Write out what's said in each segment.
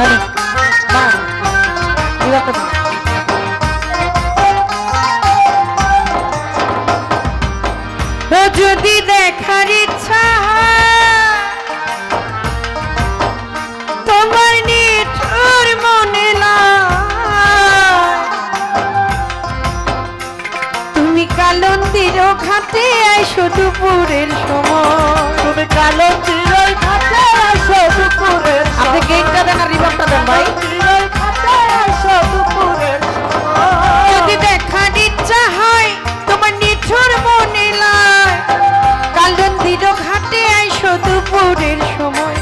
হ্যাঁ মা বিরাট মনে তুমি কালন্দির ঘাটে আইসো দুপুরের সময়। তুমি কালন দুপুরের সময়।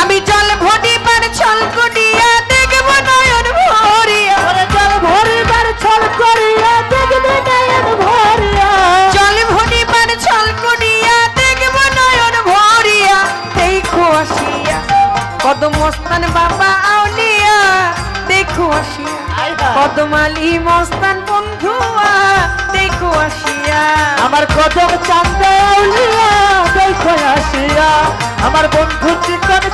আমি জল ভরিবার ছল করিয়া দেখব নয়ন ভরিয়া। জল ভরিবার ছল করিয়া দেখবে নয়ন ভরিয়া। জল ভরিবার ছল করিয়া দেখব নয়ন ভরিয়া। দেখো আসিয়া কদমস্তান বাবা আউলিয়া। দেখো আসিয়া কদমালি মস্তান বন্ধুয়া। দেখো আসিয়া। আমার কদম চান্দে আউলিয়া। আমার বন্ধু চিকন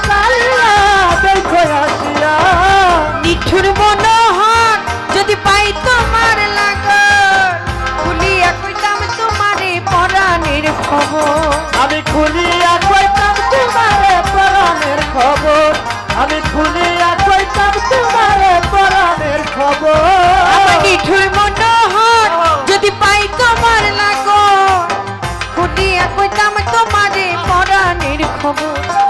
খবর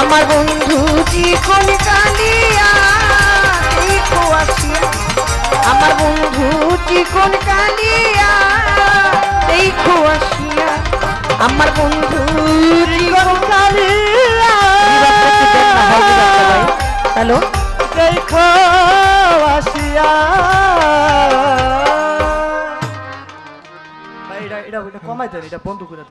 আমার বন্ধু চিকন কালিয়া আমার বন্ধু চিকন কালিয়া আমার বন্ধু হ্যালো। এটা এটা কমাই দেন, এটা বন্ধ করে।